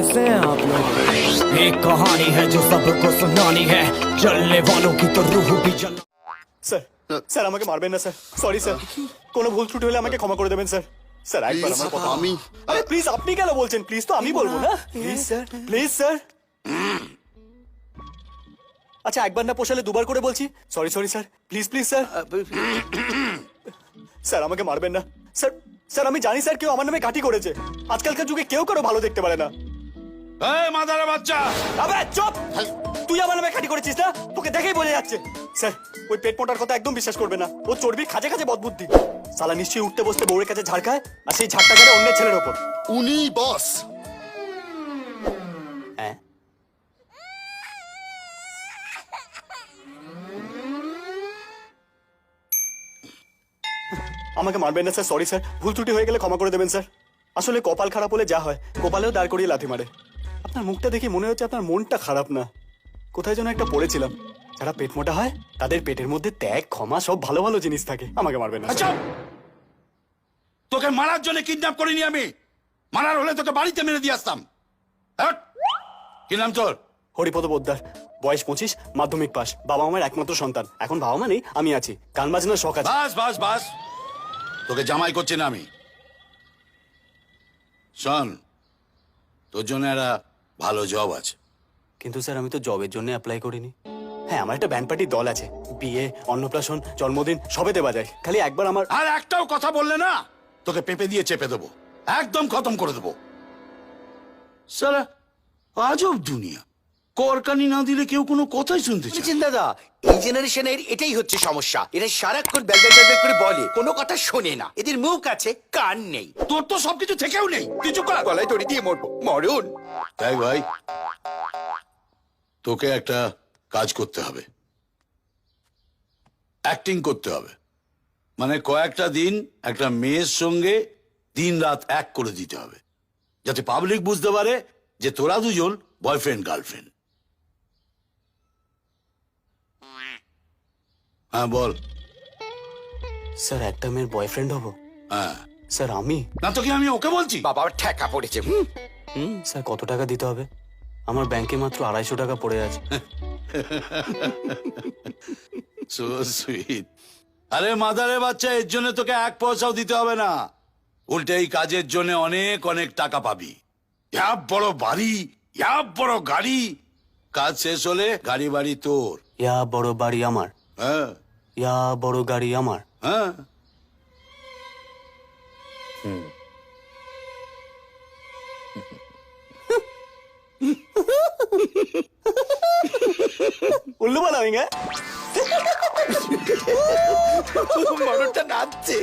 कैसे हैं आप लोग एक कहानी है जो सबको सुनानी है जलने वालों की तो रूह भी जल স্যার স্যার আমাকে মারবেন না স্যার সরি স্যার কোনো ভুল ত্রুটি হলে আমাকে ক্ষমা করে দেবেন স্যার স্যার একবার Please, আমার কথা আমি আরে প্লিজ আপনি কেন বলছেন প্লিজ তো আমি বলবো না প্লিজ স্যার প্লিজ স্যার আচ্ছা একবার না পোষালে দুবার করে বলছি sorry sorry sir please please sir sir আমাকে মারবেন না স্যার স্যার আমি জানি স্যার কেউ আমার নামে কাটি করেছে আজকালকার যুগে কেউ কারো ভালো দেখতে পারে না এই মাদারে বাচ্চা। আবে চুপ! তুই আমার নামে খাটি করেছিস না? তোকে দেখেই বোঝা যাচ্ছে। স্যার ওই পেট মোটার কথা একদম বিশ্বাস করবে না। ও চর্বির খাজে খাজে বদবুদ্ধি। সালা নিশ্চয়ই উঠতে বসতে বউয়ের কাছে ঝাড় খায় আর সেই ঝাড়টা খায় অন্য ছেলের ওপর। উনি বস। হ্যাঁ। আমাকে মারবেন না স্যার। Sorry sir. ভুল ত্রুটি হয়ে গেলে ক্ষমা করে দেবেন স্যার। আসলে কপাল খারাপ হলে যা হয় কপালেও দাঁড় করিয়ে লাথি মারে। আপনার মুখটা দেখে মনে হচ্ছে আপনার মনটা খারাপ না। কোথায় যেন একটা পড়েছিলাম। যারা পেট মোটা হয় তাদের পেটের মধ্যে ত্যাগ ক্ষমা সব ভালো ভালো জিনিস থাকে। আমাকে মারবেন না। আচ্ছা! তোকে মারার জন্য কিডন্যাপ করিনি আমি। মারার হলে তোকে বাড়িতে মেরে দিয়ে আসতাম। হ্যাট! কি নাম তোর? হরিপদ পোদ্দার বয়স পঁচিশ মাধ্যমিক পাস বাবা মায়ের একমাত্র সন্তান। এখন বাবা মা নেই আমি আছি। গান বাজনার শখ আছে। বাস বাস বাস। তোকে জামাই করছি না আমি। শোন তোর জন্য একটা ভালো জব আছে। কিন্তু স্যার আমি তো জবের জন্য অ্যাপ্লাই করিনি। হ্যাঁ আমার একটা ব্যান্ড পার্টির দল আছে। বিয়ে অন্নপ্রাশন জন্মদিন সবেতে যায়। খালি একবার আমার আর একটাও কথা বললে না? তোকে পেপে দিয়ে চেপে দেবো। একদম খতম করে দেবো। স্যার আজব দুনিয়া। করকানি না দিলে কেউ কোনো কথাই শুনতে চায় না। দাদা এই জেনারেশনের এটাই হচ্ছে সমস্যা। এরা সারাক্ষণ ব্যালব্যাল ব্যালব্যাল করে বলে কোনো কথা শোনে না। এদের মুখ আছে কান নেই। তোর তো সবকিছু থেকেও নেই। তুই চুপ কর। গলায় দড়ি দিয়ে মরবো। মরুন। তাই ভাই তোকে একটা কাজ করতে হবে। অ্যাক্টিং করতে হবে। মানে কয়েকটা দিন একটা মেয়ের সঙ্গে দিন রাত এক করে দিতে হবে। যাতে পাবলিক বুঝতে পারে যে তোরা দুজন বয়ফ্রেন্ড গার্লফ্রেন্ড। হ্যাঁ বল। স্যার একটা মেয়ের বয়ফ্রেন্ড হব। হ্যাঁ। স্যার আমি? না তো কি আমি ওকে বলছি? বাবা ঠেকা পড়েছে। হুম, হুম স্যার কত টাকা দিতে হবে? আমার ব্যাংকে মাত্র আড়াইশো টাকা পড়ে আছে। সো সুইট আরে মাদারে বাচ্চা এর জন্য তোকে এক পয়সাও দিতে হবে না। উল্টে এই কাজের জন্য অনেক অনেক টাকা পাবি। ইয়া বড় বাড়ি ইয়া বড় গাড়ি। কাজ শেষ হলে গাড়ি বাড়ি তোর। ইয়া বড় বাড়ি আমার। হ্যাঁ। ইয়া বড় গাড়ি আমার। হ্যাঁ। উল্লু বানাবি হ্যাঁ? মরণটা নাচছে।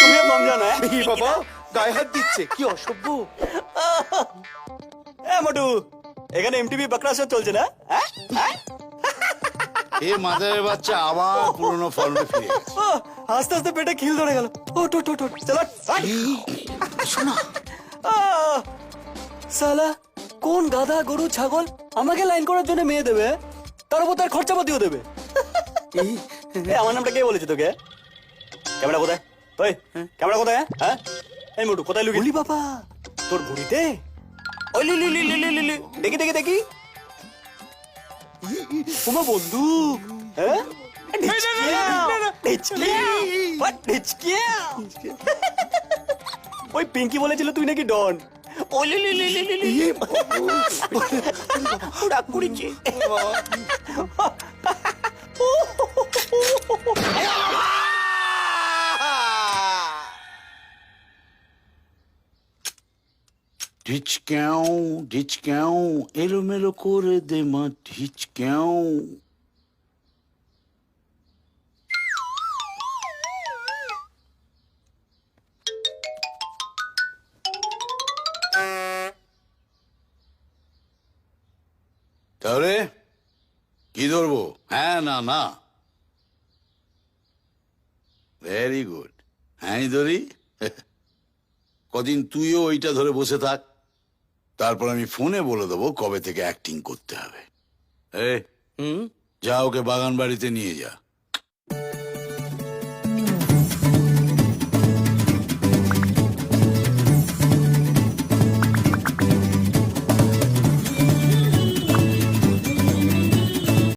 তুমিও হ্যাঁ? বাবা গায়ে হাত দিচ্ছে কি অসভ্য। এ মোটু এখানে এমটিভি বাকরা শো চলছে না? হ্যাঁ? হ্যাঁ? এ মাদারে বাচ্চা আবার পুরনো ফর্মে ফিরে গেছে। ও, আস্তে আস্তে পেটে খিল ধরে গেল। ও টো টো টো চলো শোনা। সালা কোন গাধা গরু ছাগল আমাকে লাইন করার জন্য মেয়ে দেবে তার উপর তার খরচাপাতিও দেবে। আমার নামটা কে বলেছে তোকে? ক্যামেরা কোথায়? ওই ক্যামেরা কোথায় হ্যাঁ? হ্যাঁ এই মোটু কোথায় লুকি বাবা। তোর ভুড়িতে ওই লি লি লি লি লি লি লি। দেখি দেখি দেখি তোমার বন্ধু হ্যাঁ। ওই পিঙ্কি বলেছিল তুই নাকি ডন ওই লি লি লি লি লি লি। করেছে। ঢিচক্যাও ঢিচক্যাও এলোমেলো করে দে মা ঢিচক্যাও তাহলে কি ধরবো? হ্যাঁ না না। ভেরি গুড হ্যাঁ ধরি কদিন তুইও ওইটা ধরে বসে থাক। তারপর আমি ফোনে বলে দেবো কবে থেকে অ্যাক্টিং করতে হবে। যা ওকে বাগান বাড়িতে নিয়ে যা।